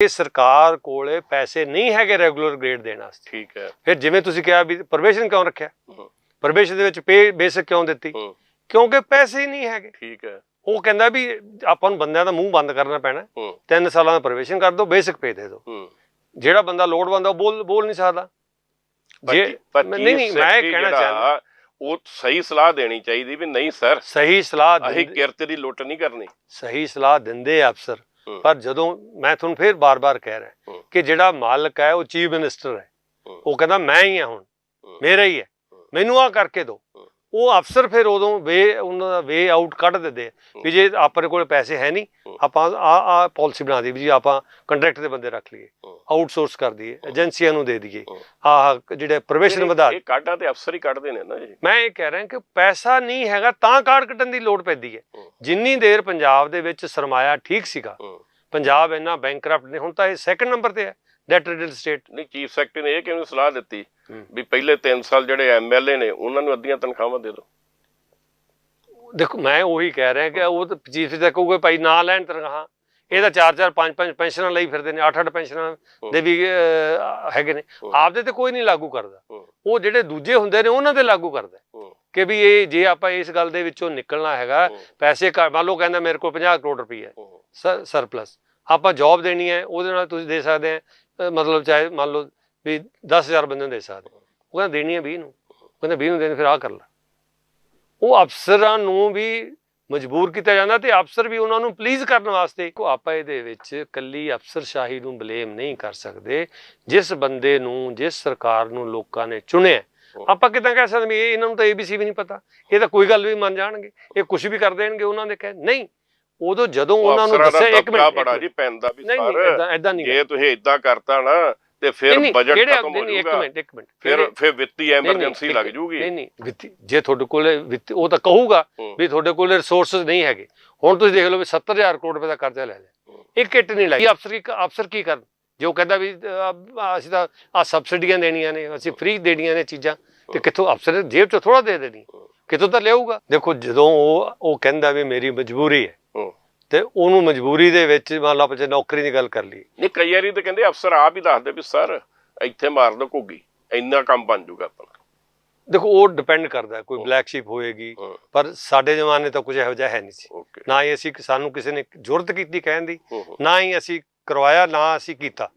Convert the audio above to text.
ਇਹ ਸਰਕਾਰ ਕੋਲੇ ਪੈਸੇ ਨਹੀਂ ਹੈਗੇ ਰੈਗੂਲਰ ਗ੍ਰੇਡ ਦੇਣ ਵਾਸਤੇ। ਠੀਕ ਹੈ। ਫਿਰ ਜਿਵੇਂ ਤੁਸੀਂ ਕਿਹਾ ਵੀ ਪ੍ਰੋਬੇਸ਼ਨ ਕਿਉਂ ਰੱਖਿਆ? ਹੂੰ, ਪ੍ਰੋਬੇਸ਼ਨ ਦੇ ਵਿੱਚ ਪੇ ਬੇਸਿਕ ਕਿਉਂ ਦਿੱਤੀ? ਕਿਉਂਕਿ ਪੈਸੇ ਹੀ ਨਹੀਂ ਹੈਗੇ। ਠੀਕ ਹੈ। ਉਹ ਕਹਿੰਦਾ ਵੀ ਆਪਾਂ ਨੂੰ ਬੰਦਿਆਂ ਦਾ ਮੂੰਹ ਬੰਦ ਕਰਨਾ ਪੈਣਾ। ਹੂੰ। ਤਿੰਨ ਸਾਲਾਂ ਦਾ ਪ੍ਰੋਬੇਸ਼ਨ ਕਰ ਦਿਓ ਬੇਸਿਕ ਪੇ ਦੇ ਦਿਓ ਜਿਹੜਾ ਬੰਦਾ ਲੋੜਵੰਦ ਆ ਉਹ ਬੋਲ ਬੋਲ ਨਹੀਂ ਸਕਦਾ। ਜੇ ਨਹੀਂ ਨਹੀਂ ਮੈਂ ਕਹਿਣਾ ਚਾਹੁੰਦਾ ਉਹ ਸਹੀ ਸਲਾਹ ਦੇਣੀ ਚਾਹੀਦੀ ਵੀ ਨਹੀਂ ਸਰ। ਸਹੀ ਸਲਾਹ ਅਸੀਂ ਕਿਰਤ ਦੀ ਲੁੱਟ ਨਹੀਂ ਕਰਨੀ। ਸਹੀ ਸਲਾਹ ਦਿੰਦੇ ਆ ਅਫਸਰ। ਪਰ ਜਦੋਂ ਮੈਂ ਤੁਹਾਨੂੰ ਫੇਰ ਬਾਰ-ਬਾਰ ਕਹਿ ਰਿਹਾ ਹੂੰ। ਕਿ ਜਿਹੜਾ ਮਾਲਕ ਹੈ ਉਹ ਚੀਫ ਮਿਨਿਸਟਰ ਹੈ ਹੂੰ। ਉਹ ਕਹਿੰਦਾ ਮੈਂ ਹੀ ਆ ਹੁਣ ਹੂੰ। ਮੇਰਾ ਹੀ ਹੈ ਹੂੰ। ਮੈਨੂੰ ਆ ਕਰਕੇ ਦਿਓ ਹੂੰ। ਉਹ ਅਫਸਰ ਫਿਰ ਉਦੋਂ ਵੇ ਉਹਨਾਂ ਦਾ ਵੇ ਆਊਟ ਕੱਢ ਦਿੰਦੇ ਆ ਵੀ ਜੇ ਆਪਣੇ ਕੋਲ ਪੈਸੇ ਹੈ ਨਹੀਂ ਹੂੰ। ਆਪਾਂ ਆ ਆ ਪਾਲਿਸੀ ਬਣਾ ਦਈਏ ਵੀ ਜੀ ਆਪਾਂ ਕੰਟਰੈਕਟ ਦੇ ਬੰਦੇ ਰੱਖ ਲਈਏ ਹੂੰ। ਆਊਟਸੋਰਸ ਕਰ ਦਈਏ ਏਜੰਸੀਆਂ ਨੂੰ ਦੇ ਦਈਏ ਹੂੰ। ਆਹ ਜਿਹੜੇ ਪ੍ਰੋਵੇਸ਼ਨ ਵਧਾ ਇਹ ਕਾਢਾਂ ਤੇ ਅਫਸਰ ਹੀ ਕੱਢਦੇ ਨੇ ਨਾ ਜੀ ਮੈਂ ਇਹ ਕਹਿ ਰਿਹਾ ਕਿ ਪੈਸਾ ਨਹੀਂ ਹੈਗਾ ਤਾਂ ਕਾਰਡ ਕੱਟਣ ਦੀ ਲੋੜ ਪੈਂਦੀ ਹੈ ਹੂੰ। ਜਿੰਨੀ ਦੇਰ ਪੰਜਾਬ ਦੇ ਵਿੱਚ ਸਰਮਾਇਆ ਠੀਕ ਸੀਗਾ ਹੂੰ। ਪੰਜਾਬ ਇੰਨਾ ਬੈਂਕਰਪਟ ਨੇ ਹੁਣ ਤਾਂ ਇਹ ਸੈਕੰਡ ਨੰਬਰ ਤੇ ਹੈ ਡੈਟ ਰਿਡਲ ਸਟੇਟ ਨਹੀਂ ਚੀਫ ਸੈਕਟਰੀ ਨੇ ਇਹ ਕਿਵੇਂ ਸਲਾਹ ਦਿੱਤੀ। ਵੀ ਪਹਿਲੇ 3 ਸਾਲ ਜਿਹੜੇ ਐਮਐਲਏ ਨੇ ਉਹਨਾਂ ਨੂੰ ਅੱਧੀਆਂ ਤਨਖਾਹਾਂ ਦੇ ਦਿਓ ਦੇਖੋ ਮੈਂ ਉਹੀ ਕਹਿ ਰਿਹਾ ਕਿ ਉਹ ਤਾਂ ਚੀਫ ਦਾ ਕਹੂਗਾ ਭਾਈ ਨਾ ਲੈਣ ਤਨਖਾਹਾਂ ਇਹ ਤਾਂ ਚਾਰ ਚਾਰ ਪੰਜ ਪੰਜ ਪੈਨਸ਼ਨਾਂ ਲਈ ਫਿਰਦੇ ਨੇ ਅੱਠ ਅੱਠ ਪੈਨਸ਼ਨਾਂ ਦੇ ਵੀ ਹੈਗੇ ਨੇ। ਆਪਦੇ ਤੇ ਕੋਈ ਨਹੀਂ ਲਾਗੂ ਕਰਦਾ। ਉਹ ਜਿਹੜੇ ਦੂਜੇ ਹੁੰਦੇ ਨੇ ਉਹਨਾਂ ਤੇ ਲਾਗੂ ਕਰਦਾ। ਕਿ ਵੀ ਇਹ ਜੇ ਆਪਾਂ ਇਸ ਗੱਲ ਦੇ ਵਿੱਚੋਂ ਨਿਕਲਣਾ ਹੈਗਾ। ਪੈਸੇ ਮੰਨ ਲਓ ਕਹਿੰਦਾ ਮੇਰੇ ਕੋਲ 50 ਕਰੋੜ ਰੁਪਏ ਹੂੰ। ਸਰਪਲਸ ਆਪਾਂ ਜੌਬ ਦੇਣੀ ਹੈ, ਉਹਦੇ ਨਾਲ ਤੁਸੀਂ ਦੇ ਸਕਦੇ ਆ ਮਤਲਬ ਚਾਹੇ ਮੰਨ ਲਓ ਵੀ 10000 ਬੰਦੇ ਨੂੰ ਦੇ ਸਕਦੇ। ਹੋ। ਉਹ ਕਹਿੰਦਾ ਦੇਣੀ ਹੈ 20 ਨੂੰ। ਉਹ ਕਹਿੰਦਾ 20 ਨੂੰ ਦੇਣ ਫਿਰ ਆ ਕਰ ਲੈ। ਉਹ ਅਫਸਰਾਂ ਨੂੰ ਵੀ ਮਜਬੂਰ ਕੀਤਾ ਜਾਂਦਾ ਤੇ ਅਫਸਰ ਵੀ ਉਹਨਾਂ ਨੂੰ ਪਲੀਜ਼ ਕਰਨ ਵਾਸਤੇ। ਕੋ ਆਪਾਂ ਇਹਦੇ ਵਿੱਚ ਕੱਲੀ ਅਫਸਰਸ਼ਾਹੀ ਨੂੰ ਬਲੇਮ ਨਹੀਂ ਕਰ ਸਕਦੇ। ਜਿਸ ਬੰਦੇ ਨੂੰ, ਜਿਸ ਸਰਕਾਰ ਨੂੰ ਲੋਕਾਂ ਨੇ ਚੁਣਿਆ। ਆਪਾਂ ਕਿਦਾਂ ਕਹਿ ਸਕਦੇ ਵੀ ਇਹਨਾਂ ਨੂੰ ਤਾਂ ਏਬੀਸੀ ਵੀ ਨਹੀਂ ਪਤਾ। ਇਹ ਤਾਂ ਕੋਈ ਗੱਲ ਵੀ ਮੰਨ ਜਾਣਗੇ। ਇਹ ਕੁਝ ਵੀ ਕਰ ਦੇਣਗੇ ਉਹਨਾਂ ਦੇ ਕਹਿ ਨਹੀਂ। ਉਦੋਂ ਜਦੋਂ ਉਹਨਾਂ ਨੂੰ ਦੱਸਿਆ ਇੱਕ ਮਿੰਟ ਬੜਾ ਜੀ ਪੈਂਦਾ ਵੀ ਨਹੀਂ ਇਦਾਂ ਇਦਾਂ ਨਹੀਂ ਜੇ ਤੁਸੀਂ ਇਦਾਂ ਕਰਤਾ ਨਾ ਤੇ ਫਿਰ ਬਜਟ ਖਤਮ ਹੋ ਨਹੀਂ, ਇੱਕ ਜਾਊਗਾ। ਮਿੰਟ ਇੱਕ ਮਿੰਟ। ਫਿਰ ਫਿਰ ਵਿੱਤੀ ਐਮਰਜੈਂਸੀ ਲੱਗ ਜੂਗੀ। ਨਹੀਂ ਨਹੀਂ ਵਿੱਤੀ ਜੇ ਤੁਹਾਡੇ ਕੋਲ ਵਿੱਤੀ ਉਹ ਤਾਂ ਕਹੂਗਾ। ਵੀ ਤੁਹਾਡੇ ਕੋਲ ਰਿਸੋਰਸਸ ਨਹੀਂ ਹੈਗੇ। ਹੁਣ ਤੁਸੀਂ ਦੇਖ ਲਓ ਵੀ 70000 ਕਰੋੜ ਰੁਪਏ ਦਾ ਕਰਜ਼ਾ ਲੈ ਲਿਆ। ਇੱਕ ਕਿੱਟ ਨਹੀਂ ਲਾਈ ਅਫਸਰ ਕੀ ਅਫਸਰ ਕੀ ਕਰਨ? ਜੋ ਕਹਿੰਦਾ ਵੀ ਅਸੀਂ ਤਾਂ ਆ ਸਬਸਿਡੀਆਂ ਦੇਣੀਆਂ ਨੇ ਅਸੀਂ ਫ੍ਰੀ ਦੇਣੀਆਂ ਨੇ ਚੀਜ਼ਾਂ ਤੇ ਕਿੱਥੋਂ ਅਫਸਰ ਜੇਬ ਚੋਂ ਥੋੜਾ ਦੇ ਦੇਣੀ? ਕਿੱਥੋਂ ਤਾਂ ਲਿਆਊਗਾ? ਦੇਖੋ ਜਦੋਂ ਉਹ ਉਹ ਕਹਿੰਦਾ ਵੀ ਮੇਰੀ ਮਜਬੂਰੀ ਹੂੰ। ਤੇ ਉਹਨੂੰ ਮਜਬੂਰੀ ਦੇ ਵਿੱਚ ਮੰਨ ਆਪਾਂ ਜੇ ਨੌਕਰੀ ਦੀ ਗੱਲ ਕਰ ਲਈ ਨਹੀਂ ਕਈ ਵਾਰੀ ਤਾਂ ਕਹਿੰਦੇ ਅਫਸਰ ਆਪ ਹੀ ਦੱਸਦੇ ਵੀ ਸਰ ਇੱਥੇ ਮਾਰ ਦੋ ਘੁੱਗੀ। ਇੰਨਾ ਕੰਮ ਬਣ ਜਾਊਗਾ ਆਪਣਾ। ਦੇਖੋ ਉਹ ਡਿਪੈਂਡ ਕਰਦਾ ਕੋਈ ਬਲੈਕ ਸ਼ੀਪ ਹੋਏਗੀ। ਪਰ ਸਾਡੇ ਜ਼ਮਾਨੇ ਤਾਂ ਕੁਝ ਇਹੋ ਜਿਹਾ ਹੈ ਨਹੀਂ ਸੀ। ਨਾ ਹੀ ਅਸੀਂ ਸਾਨੂੰ ਕਿਸੇ ਨੇ ਜ਼ਰੂਰਤ ਕੀਤੀ ਕਹਿਣ ਦੀ ਨਾ ਹੀ ਅਸੀਂ ਕਰਵਾਇਆ ਨਾ ਅਸੀਂ ਕੀਤਾ।